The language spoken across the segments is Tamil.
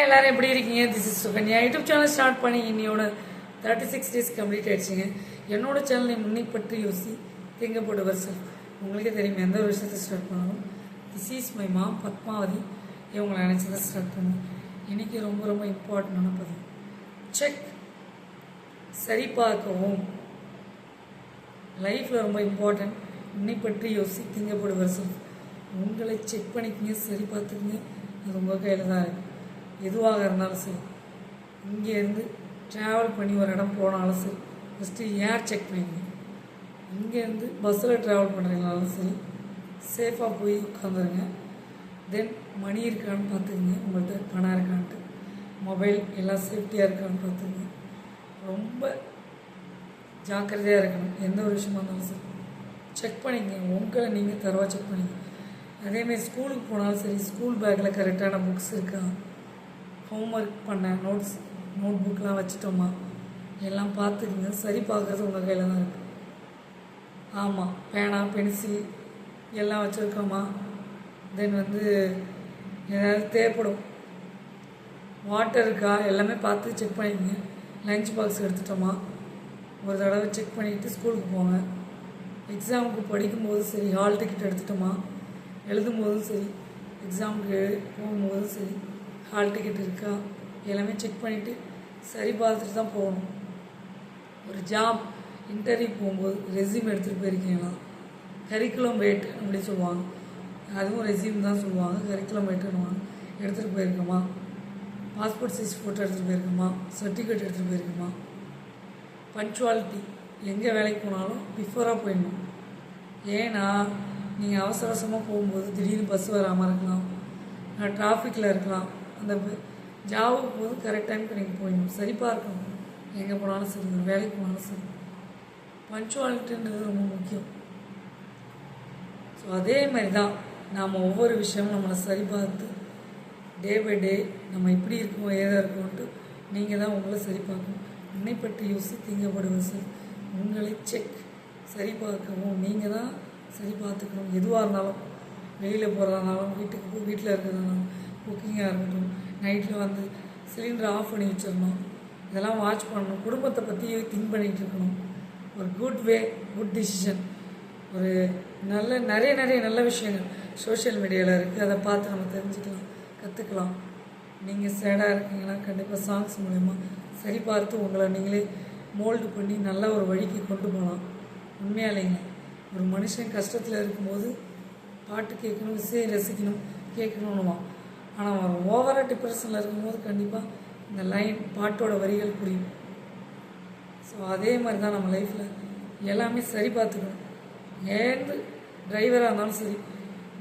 எல்லாரும் எப்படி இருக்கீங்க? This is Sukanya YouTube channel start பண்ணி இன்னையோட தேர்ட்டி சிக்ஸ் டேஸ் கம்ப்ளீட் ஆயிடுச்சுங்க. என்னோட சேனலை முன்னை பற்றி யோசி திங்கப்பட்டு வருஷம் உங்களுக்கே தெரியும் எந்த ஒரு விஷயத்தை ஸ்டார்ட் பண்ணாலும் this is my mom Padmavathi. இவங்களை நினச்சி தான் ஸ்டார்ட் பண்ணுவேன் இன்றைக்கி ரொம்ப ரொம்ப இம்பார்ட்டண்டான பதிவு. செக் சரி பார்க்கவும் லைஃப்பில் ரொம்ப இம்பார்ட்டன்ட் உன்னை பற்றி யோசி திங்கப்படு வருஷம் உங்களை செக் பண்ணிக்கிங்க சரி பார்த்துக்குங்க. அது உங்கள் கையில் தான் இருக்குது எதுவாக இருந்தாலும் சரி. இங்கேருந்து ட்ராவல் பண்ணி ஒரு இடம் போனாலும் சரி ஃபஸ்ட்டு ஏர் செக் பண்ணிக்கங்க இங்கேருந்து பஸ்ஸில் ட்ராவல் பண்ணுறீங்களாலும் சரி சேஃபாக போய் உட்காந்துருங்க தென் மணி இருக்கான்னு பார்த்துக்குங்க உங்கள்கிட்ட பணம் இருக்கான்ட்டு. மொபைல் எல்லாம் சேஃப்டியாக இருக்கான்னு பார்த்துக்குங்க. ரொம்ப ஜாக்கிரதையாக இருக்கணும் எந்த ஒரு விஷயமா இருந்தாலும் சரி. செக் பண்ணிக்கங்க உங்களை நீங்கள் தரவா செக் பண்ணிக்கங்க அதேமாதிரி ஸ்கூலுக்கு போனாலும் சரி ஸ்கூல் பேக்கில் கரெக்டான புக்ஸ் இருக்கா? ஹோம்ஒர்க் பண்ண நோட்ஸ் நோட் புக்லாம் வச்சுட்டோமா? எல்லாம் பார்த்துக்குங்க சரி பார்க்குறது உங்கள் கையில் தான் இருக்குது ஆமாம் பேனா பென்சில் எல்லாம் வச்சுருக்கோமா? தென் வந்து ஏதாவது தேவைப்படும். வாட்டர் இருக்கா? எல்லாமே பார்த்து செக் பண்ணிக்கங்க. லஞ்ச் பாக்ஸ் எடுத்துட்டோமா? ஒரு தடவை செக் பண்ணிவிட்டு ஸ்கூலுக்கு போங்க. எக்ஸாமுக்கு படிக்கும்போதும் சரி ஹால் டிக்கெட் எடுத்துட்டோமா? எழுதும் போதும் சரி எக்ஸாமுக்கு போகும்போதும் சரி. ஹால் டிக்கெட் இருக்கா? எல்லாமே செக் பண்ணிவிட்டு சரி பார்த்துட்டு தான் போகணும். ஒரு ஜாப் இன்டர்வியூ போகும்போது ரெஸ்யூம் எடுத்துகிட்டு போயிருக்கீங்களா? கரிக்குலம் வெயிட் அப்படி சொல்லுவாங்க. அதுவும் ரெசியூம் தான் சொல்லுவாங்க. கரிக்குலம் வெயிட்டுன்னுவாங்க எடுத்துகிட்டு போயிருக்கோமா? பாஸ்போர்ட் சைஸ் ஃபோட்டோ எடுத்துகிட்டு போயிருக்கோமா? சர்டிஃபிகேட் எடுத்துகிட்டு போயிருக்கோமா? பஞ்சுவாலிட்டி எங்கே வேலைக்கு போனாலும் பிஃபோராக போயிடணும். ஏன்னா நீங்கள் அவசர அவசரமாக போகும்போது திடீர்னு பஸ் வராமல் இருக்கலாம். டிராஃபிக்கில் இருக்கலாம். அந்த ஜாபுக்கு போது கரெக்ட் டைமுக்கு நீங்கள் போயிடணும். சரிபார்க்கணும் எங்கே போனாலும் சரி ஒரு வேலைக்கு போனாலும் சரி. பஞ்சுவாலிட்டின்றது ரொம்ப முக்கியம். ஸோ அதே மாதிரி தான் நாம் ஒவ்வொரு விஷயமும் நம்மளை சரி பார்த்து டே பை டே நம்ம எப்படி இருக்கோம் ஏதா இருக்கோன்ட்டு நீங்கள் தான் உங்களை சரி பார்க்கணும் என்னை பற்றி யோசி திங்கப்படுவது சார். உங்களை செக் சரிபார்க்கவும் நீங்கள் தான் சரி பார்த்துக்கணும் எதுவாக இருந்தாலும் வெளியில் போகிறதானாலும் வீட்டுக்கு போ வீட்டில் இருக்கிறதானாலும் குக்கிங்காக இருக்கட்டும் நைட்டில் வந்து சிலிண்டர் ஆஃப் பண்ணி வச்சிடணும். இதெல்லாம் வாட்ச் பண்ணணும். குடும்பத்தை பற்றி திங்க் பண்ணிகிட்டு இருக்கணும். ஒரு குட் வே குட் டிசிஷன் ஒரு நல்ல நிறைய நிறைய நல்ல விஷயங்கள் சோஷியல் மீடியாவில் இருக்குது அதை பார்த்து நம்ம தெரிஞ்சுக்கலாம் கற்றுக்கலாம் நீங்கள் சேடாக இருக்கீங்கன்னா கண்டிப்பாக சாங்ஸ் மூலயமா சரி பார்த்து உங்களை நீங்களே மோல்டு பண்ணி நல்ல ஒரு வழிக்கு கொண்டு போகலாம். உண்மையாக இல்லைங்க ஒரு மனுஷன் கஷ்டத்தில் இருக்கும்போது பாட்டு கேட்கணும் இசையை ரசிக்கணும் கேட்கணுன்னுவான் ஆனால் அவன் ஓவராக டிப்ரெஷனில் இருக்கும்போது கண்டிப்பாக இந்த லைன் பாட்டோட வரிகள் புரியும். ஸோ அதே மாதிரி தான் நம்ம லைஃப்பில் எல்லாமே சரி பார்த்துக்கணும். ஏந்து டிரைவராக இருந்தாலும் சரி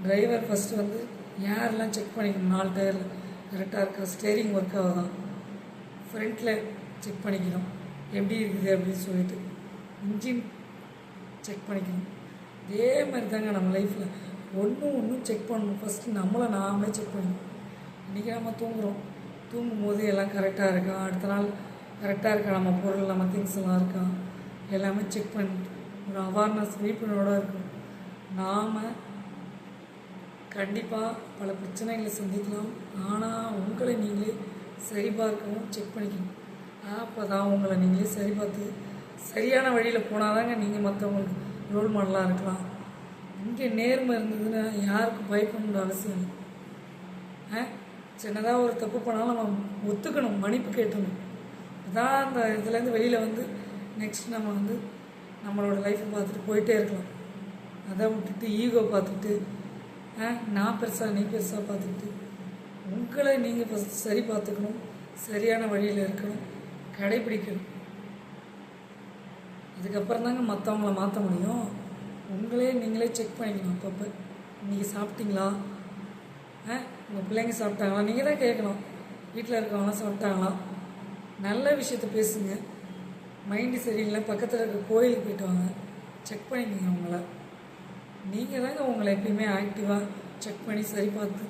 டிரைவர் ஃபஸ்ட்டு வந்து யாரெல்லாம் செக் பண்ணிக்கணும்? நாலு டயரில் கரெக்டாக இருக்கா ஸ்டேரிங் ஒர்க் ஆகுதான் ஃப்ரண்ட்டில் செக் பண்ணிக்கணும். எப்படி இருக்குது அப்படின்னு சொல்லிட்டு இன்ஜின் செக் பண்ணிக்கணும். இதே மாதிரி தாங்க நம்ம லைஃப்பில் ஒன்றும் ஒன்றும் செக் பண்ணணும். ஃபஸ்ட்டு நம்மளை நாமே செக் பண்ணணும். இன்றைக்கி நம்ம தூங்குகிறோம் தூங்கும்போது எல்லாம் கரெக்டாக இருக்கா? அடுத்த நாள் கரெக்டாக இருக்கா? நம்ம பொருள் நம்ம திங்ஸ் எல்லாம் இருக்கா? எல்லாமே செக் பண்ணிட்டு ஒரு அவேர்னஸ் விழிப்புணர்வோடு இருக்கும் நாம் கண்டிப்பாக பல பிரச்சனைகளை சந்திக்கலாம். ஆனால் உங்களை நீங்களே சரிபார்க்கவும் செக் பண்ணிக்கணும். அப்போ தான் உங்களை நீங்களே சரி பார்த்து சரியான வழியில் போனால் தாங்க நீங்கள் மற்றவங்களுக்கு ரோல் மாடலாக இருக்கலாம். இங்கே நேர்மை இருந்ததுன்னா யாருக்கும் பயப்படணுன்ற அவசியம் இல்லை. ஆ? சின்னதாக ஒரு தப்பு பண்ணாலும் நம்ம ஒத்துக்கணும் மன்னிப்பு கேட்டணும் அதான் அந்த இதுலேருந்து வெளியில் வந்து நெக்ஸ்ட் நம்ம வந்து நம்மளோட லைஃப்பை பார்த்துட்டு போயிட்டே இருக்கலாம். அதை விட்டுட்டு ஈகோ பார்த்துட்டு ஆ நான் பெருசாக நீ பெருசாக பார்த்துக்கிட்டு உங்களை நீங்கள் ஃபஸ்ட் சரி பார்த்துக்கணும் சரியான வழியில் இருக்கணும் கடைபிடிக்கணும். அதுக்கப்புறம் தாங்க மற்றவங்கள மாற்ற முடியும். உங்களே நீங்களே செக் பண்ணிக்கணும் அப்பப்போ. இன்றைக்கி சாப்பிட்டீங்களா? ஆ உங்கள் பிள்ளைங்க சாப்பிட்டாங்களா? நீங்கள் தான் கேட்கணும். வீட்டில் இருக்கவங்களாம் சாப்பிட்டாங்களாம் நல்ல விஷயத்த பேசுங்க. மைண்டு சரியில்லை. பக்கத்தில் இருக்க கோயிலுக்கு போயிட்டு வாங்க. செக் பண்ணிக்கோங்க உங்களை நீங்கள் தாங்க உங்களை எப்பயுமே ஆக்டிவாக செக் பண்ணி சரி பார்த்து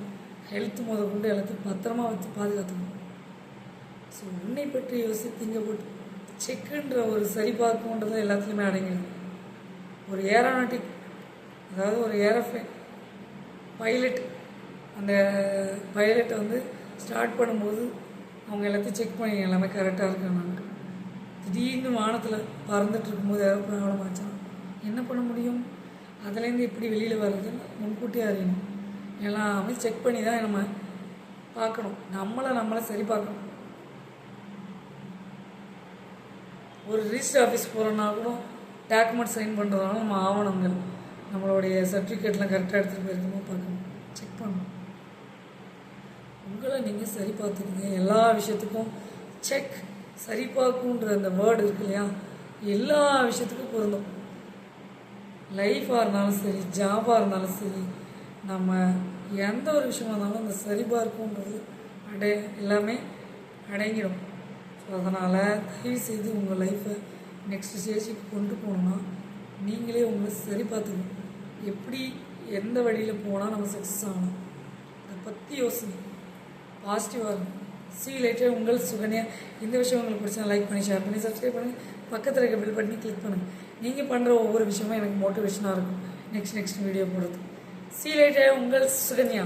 ஹெல்த் முத கொண்டு எல்லாத்தையும் பத்திரமா வச்சு பாதுகாத்துக்கணும். ஸோ உன்னை பற்றி யோசித்தீங்க போட்டு செக்குன்ற ஒரு சரிபார்ப்புன்றது எல்லாத்துலேயுமே அடங்கிடுது ஒரு ஏரோனாட்டிக் அதாவது ஒரு ஏரோஃப்ளைன் பைலட் அந்த பைலட்டை வந்து ஸ்டார்ட் பண்ணும்போது அவங்க எல்லாத்தையும் செக் பண்ணி எல்லாமே கரெக்டாக இருக்காங்க திடீர்னு வானத்தில் பறந்துட்டு இருக்கும்போது ஏதாவது ப்ராப்ளம் ஆச்சுன்னா என்ன பண்ண முடியும்? அதுலேருந்து எப்படி வெளியில் வர்றதுன்னு முன்கூட்டியே அறியணும். எல்லாமே செக் பண்ணி தான் நம்ம பார்க்கணும். நம்மளை நம்மளை சரி பார்க்கணும். ஒரு ரிஜிஸ்டர் ஆஃபீஸ் போகிறோன்னா கூட டாக்குமெண்ட் சைன் பண்ணுறதுனால நம்ம ஆவணங்கள் நம்மளுடைய சர்டிஃபிகேட்லாம் கரெக்டாக எடுத்துகிட்டு போயிருக்கோமோ பார்க்கணும். செக் பண்ணணும். உங்களை நீங்கள் சரி பார்த்துக்கங்க எல்லா விஷயத்துக்கும் செக் சரி பார்க்குன்ற அந்த வேர்டு இருக்கு இல்லையா? எல்லா விஷயத்துக்கும் பொருந்தும். லைஃபாக இருந்தாலும் சரி ஜாபாக இருந்தாலும் சரி நம்ம எந்த ஒரு விஷயமா இருந்தாலும் அந்த சரி பார்க்குன்றது அடை எல்லாமே அடங்கிடும். ஸோ அதனால் தயவு செய்து உங்கள் லைஃப்பை நெக்ஸ்ட் ஸ்டேஜுக்கு கொண்டு போகணுன்னா நீங்களே உங்களை சரி பார்த்துக்கணும் எப்படி எந்த வழியில் போனால் நம்ம சக்ஸஸ் ஆகணும்? அதை பற்றி யோசனை பாசிட்டிவாக இருக்கும். சி லேட்டர் உங்கள் சுகன்யா. இந்த விஷயம் உங்களுக்கு பிடிச்சா லைக் பண்ணி ஷேர் பண்ணி சப்ஸ்கிரைப் பண்ணி பக்கத்தில் இருக்க பில் பண்ணி கிளிக் பண்ணுங்கள் நீங்கள் பண்ணுற ஒவ்வொரு விஷயமும் எனக்கு மோட்டிவேஷனாக இருக்கும். நெக்ஸ்ட் நெக்ஸ்ட் வீடியோ போடுறது சி லேட்டர் உங்கள் சுகன்யா.